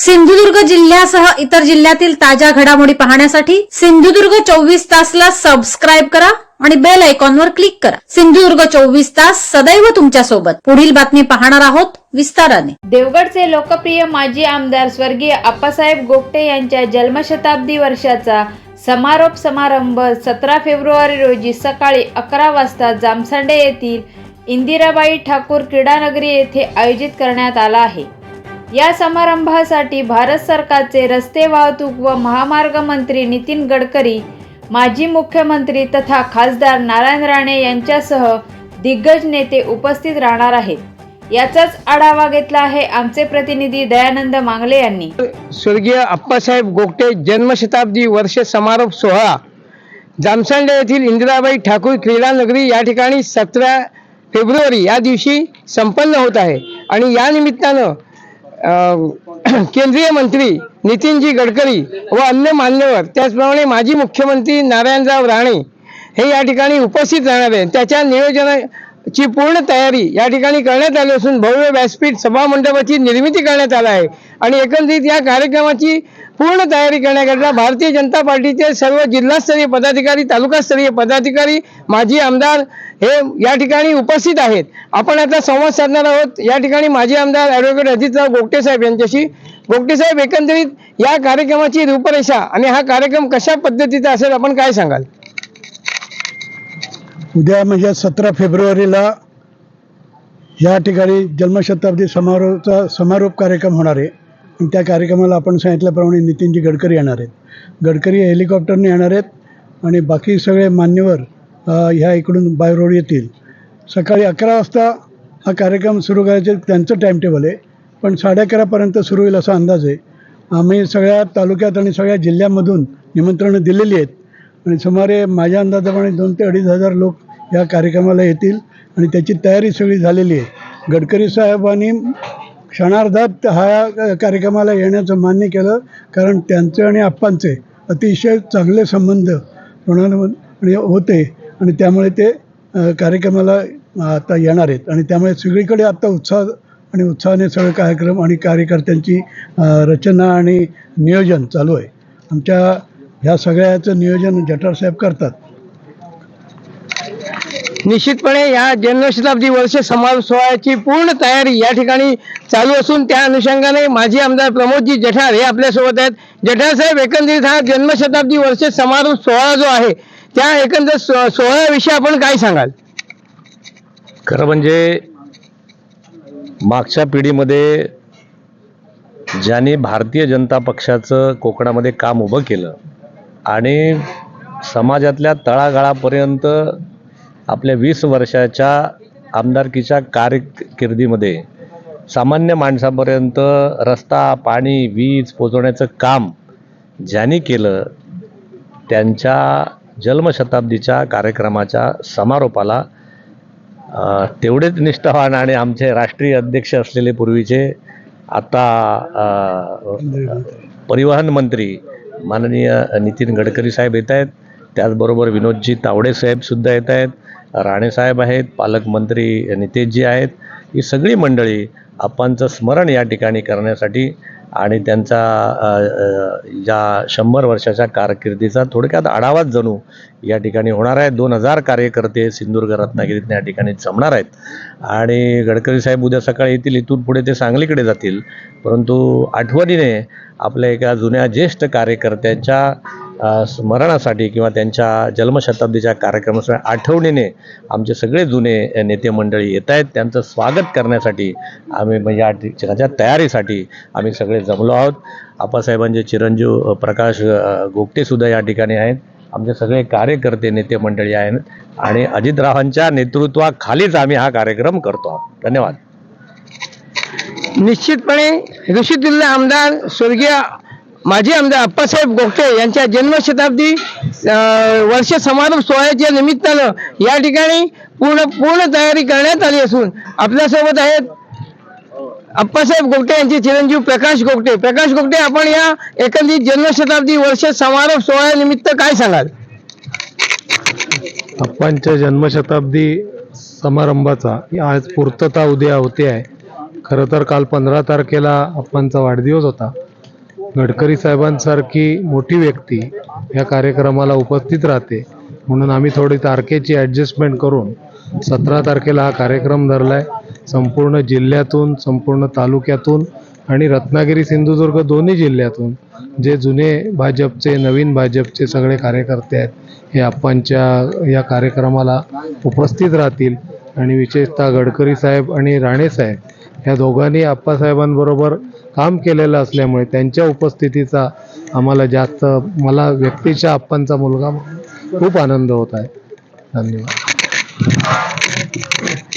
सिंधुदुर्ग जिल्ह्यासह इतर जिल्ह्यातील ताज्या घडामोडी पाहण्यासाठी सिंधुदुर्ग चोवीस तासला सबस्क्राईब करा आणि बेल आयकॉनवर क्लिक करा. सिंधुदुर्ग चोवीस तास सदैव तुमच्यासोबत पुढील बातमी पाहणार आहोत विस्ताराने. देवगडचे लोकप्रिय माजी आमदार स्वर्गीय आप्पासाहेब गोपटे यांच्या जन्मशताब्दी वर्षाचा समारोप समारंभ सतरा फेब्रुवारी रोजी सकाळी अकरा वाजता जामसांडे येथील इंदिराबाई ठाकूर क्रीडानगरी येथे आयोजित करण्यात आला आहे. या समारंभासाठी भारत सरकारचे रस्ते वाहतूक व महामार्ग मंत्री नितीन गडकरी माजी मुख्यमंत्री तथा खासदार नारायण राणे यांच्यासह दिग्गज नेते उपस्थित राहणार आहेत. याचाच आढावा घेतला आहे आमचे प्रतिनिधी दयानंद मांगले यांनी. स्वर्गीय आप्पासाहेब गोगटे जन्मशताब्दी वर्ष समारोप सोहळा जामसांडे येथील इंदिराबाई ठाकूर क्रीडा नगरी या ठिकाणी सतरा फेब्रुवारी या दिवशी संपन्न होत आहे. आणि या निमित्तानं केंद्रीय मंत्री नितीनजी गडकरी व अन्य मान्यवर त्याचप्रमाणे माजी मुख्यमंत्री नारायणराव राणे हे या ठिकाणी उपस्थित राहणार आहे त्याच्या ची पूर्ण तयारी या ठिकाणी करण्यात आली असून भव्य व्यासपीठ सभामंडपाची निर्मिती करण्यात आला आहे. आणि एकंदरीत या कार्यक्रमाची पूर्ण तयारी करण्याकरता भारतीय जनता पार्टीचे सर्व जिल्हास्तरीय पदाधिकारी तालुकास्तरीय पदाधिकारी माजी आमदार हे या ठिकाणी उपस्थित आहेत. आपण आता संवाद साधणार आहोत. या ठिकाणी माजी आमदार ॲडव्होकेट अजितराव गोगटे साहेब यांच्याशी. गोगटे साहेब एकंदरीत या कार्यक्रमाची रूपरेषा आणि हा कार्यक्रम कशा पद्धतीचा असेल आपण काय सांगाल? उद्या म्हणजे सतरा फेब्रुवारीला या ठिकाणी जन्मशताब्दी समारोहचा समारोप कार्यक्रम होणार आहे. आणि त्या कार्यक्रमाला आपण सांगितल्याप्रमाणे नितीनजी गडकरी येणार आहेत. गडकरी हेलिकॉप्टरने येणार आहेत आणि बाकी सगळे मान्यवर ह्या इकडून बाय रोड येतील. सकाळी अकरा वाजता हा कार्यक्रम सुरू करायचे त्यांचं टाईम टेबल आहे. पण साडे अकरापर्यंत सुरू होईल असा अंदाज आहे. आम्ही सगळ्या तालुक्यात आणि सगळ्या जिल्ह्यामधून निमंत्रणं दिलेली आहेत. आणि सुमारे माझ्या अंदाजाप्रमाणे दोन ते अडीच हजार लोक या कार्यक्रमाला येतील. आणि त्याची तयारी सगळी झालेली आहे. गडकरी साहेबांनी क्षणार्धात हा कार्यक्रमाला येण्याचं मान्य केलं. कारण त्यांचे आणि आप्पांचे अतिशय चांगले संबंध प्रणाली म्हणजे होते. आणि त्यामुळे ते कार्यक्रमाला आता येणार आहेत. आणि त्यामुळे सगळीकडे आता उत्साह आणि उत्साहाने सगळे कार्यक्रम आणि कार्यकर्त्यांची रचना आणि नियोजन चालू आहे. आमच्या ह्या सगळ्याचं नियोजन जठार साहेब करतात. निश्चितपणे या जन्मशताब्दी वर्ष समारोप सोहळ्याची पूर्ण तयारी या ठिकाणी चालू असून त्या अनुषंगाने माजी आमदार प्रमोदजी जठार हे आपल्यासोबत आहेत. जठार साहेब एकंदरीत हा जन्मशताब्दी वर्ष समारोप सोहळा जो आहे त्या एकंदर सो- सोहळ्याविषयी आपण काय सांगाल? खरं म्हणजे मागच्या पिढीमध्ये ज्यांनी भारतीय जनता पक्षाचं कोकणामध्ये काम उभं केलं आणि समाजातल्या तळागाळापर्यंत आपल्या वीस वर्षाच्या आमदारकीच्या कारकिर्दीमध्ये सामान्य माणसापर्यंत रस्ता पाणी वीज पोचवण्याचं काम ज्यांनी केलं त्यांच्या जन्मशताब्दीच्या कार्यक्रमाच्या समारोपाला तेवढेच निष्ठावान आणि आमचे राष्ट्रीय अध्यक्ष असलेले पूर्वीचे आता परिवहन मंत्री माननीय नितीन गडकरी साहेब येत आहेत. त्याचबरोबर विनोदजी तावडे साहेबसुद्धा येत आहेत. राणेसाहेब आहेत पालकमंत्री नितेशजी आहेत. ही सगळी मंडळी आपणचं स्मरण या ठिकाणी करण्यासाठी आणि त्यांचा या शंभर वर्षाच्या कारकिर्दीचा थोडक्यात आढावाच जणू या ठिकाणी होणार आहे दोन हजार कार्यकर्ते सिंधुदुर्ग रत्नागिरीत या ठिकाणी जमणार आहेत. आणि गडकरी साहेब उद्या सकाळी येतील इथून पुढे ते सांगलीकडे जातील. परंतु आठवणीने आपल्या एका जुन्या ज्येष्ठ कार्यकर्त्यांच्या स्मरणासाठी किंवा त्यांच्या जन्मशताब्दीच्या कार्यक्रमासाठी आठवणीने आमचे सगळे जुने नेते मंडळी येत आहेत. त्यांचं स्वागत करण्यासाठी आम्ही म्हणजे या ठिकाणच्या तयारीसाठी आम्ही सगळे जमलो आहोत. आप्पासाहेबांचे चिरंजीव प्रकाश गोगटेसुद्धा या ठिकाणी आहेत. आमचे सगळे कार्यकर्ते नेते मंडळी आहेत आणि अजितरावांच्या नेतृत्वाखालीच आम्ही हा कार्यक्रम करतो आहोत. धन्यवाद. निश्चितपणे ऋषीतुल्य आमदार स्वर्गीय माजी आमदार अप्पासाहेब गोखटे यांच्या जन्मशताब्दी अं, वर्ष समारोप सोहळ्याच्या निमित्तानं या ठिकाणी पूर्ण पूर्ण तयारी करण्यात आली असून आपल्यासोबत आहेत अप्पासाहेब गोगटे यांचे चिरंजीव प्रकाश गोगटे. प्रकाश गोगटे आपण या एकंदरीत जन्मशताब्दी वर्ष समारोप सोहळ्यानिमित्त काय सांगाल? अप्पांच्या जन्मशताब्दी समारंभाचा आज पूर्तता उद्या होते आहे. खरं तर काल पंधरा तारखेला अप्पांचा वाढदिवस होता. गडकरी साहेबांसारखी मोठी व्यक्ती या कार्यक्रमाला उपस्थित राहते. म्हणून आम्ही थोडी तारखेची ॲडजस्टमेंट करून सतरा तारखेला हा कार्यक्रम धरला आहे संपूर्ण जिल्ह्यातून संपूर्ण तालुक्यातून आणि रत्नागिरी सिंधुदुर्ग दोन्ही जिल्ह्यातून जे जुने भाजपचे नवीन भाजपचे सगळे कार्यकर्ते आहेत हे आप्पांच्या या कार्यक्रमाला उपस्थित राहतील. आणि विशेषतः गडकरी साहेब आणि राणे साहेब या दोघांनी आप्पासाहेबांबरोबर काम केलेलं असल्यामुळे त्यांच्या उपस्थितीचा आम्हाला जास्त मला व्यक्तीच्या आप्पांचा मुलगा खूप आनंद होत आहे. धन्यवाद.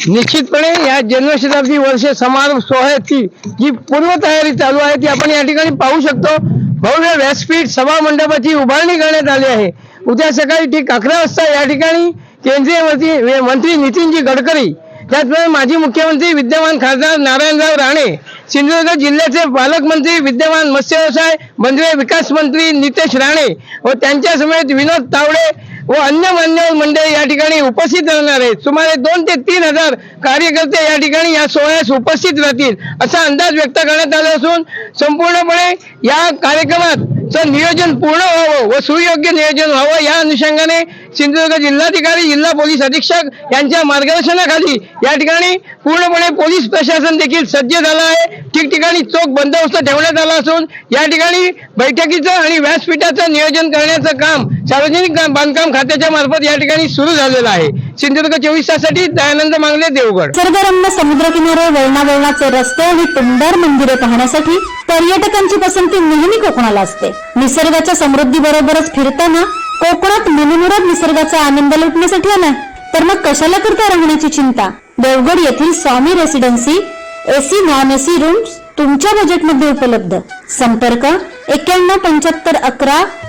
निश्चितपणे या जन्मशताब्दी वर्ष समारोप सोहळ्याची जी पूर्वतयारी चालू आहे ती आपण या ठिकाणी पाहू शकतो. भव्य व्यासपीठ सभा मंडपाची उभारणी करण्यात आली आहे. उद्या सकाळी ठीक अकरा वाजता या ठिकाणी केंद्रीय मंत्री मंत्री नितीनजी गडकरी त्याचप्रमाणे माजी मुख्यमंत्री विद्यमान खासदार नारायणराव राणे सिंधुदुर्ग जिल्ह्याचे पालकमंत्री विद्यमान मत्स्य व्यवसाय मंत्री विकास मंत्री नितेश राणे व त्यांच्या समेत विनोद तावडे व अन्य मान्यवर मंडळी या ठिकाणी उपस्थित राहणार आहेत. सुमारे दोन ते तीन हजार कार्यकर्ते या ठिकाणी या सोहळ्यास उपस्थित राहतील असा अंदाज व्यक्त करण्यात आला असून संपूर्णपणे या कार्यक्रमात चं नियोजन पूर्ण व्हावं व सुयोग्य नियोजन व्हावं या अनुषंगाने सिंधुदुर्ग जिल्हाधिकारी जिल्हा पोलीस अधीक्षक यांच्या मार्गदर्शनाखाली या ठिकाणी पूर्णपणे पोलीस प्रशासन देखील सज्ज झालं आहे. ठिकठिकाणी चोख बंदोबस्त ठेवण्यात आला असून या ठिकाणी बैठकीचं आणि व्यासपीठाचं नियोजन करण्याचं काम सार्वजनिक बांधकाम खात्याच्या मार्फत या ठिकाणी सुरू झालेलं आहे. सिंधुदुर्ग चोवीस तासाठी दयानंद मांगले देवगड. निसर्गरम्य समुद्रकिनारे वळणावळणाचे रस्ते आणि टुमदार मंदिरे पाहण्यासाठी पर्यटकांची पसंती नेहमी कोकणाला असते. निसर्गाच्या समृद्धी बरोबरच फिरताना कोकणात मनमुराद निसर्गाचा आनंद लुटण्यासाठी आला. तर मग कशाला करता राहण्याची चिंता? देवगड येथील Swami residency AC non AC rooms तुमच्या बजेटमध्ये उपलब्ध. संपर्क एक्क्याण्णव पंच्याहत्तर अकरा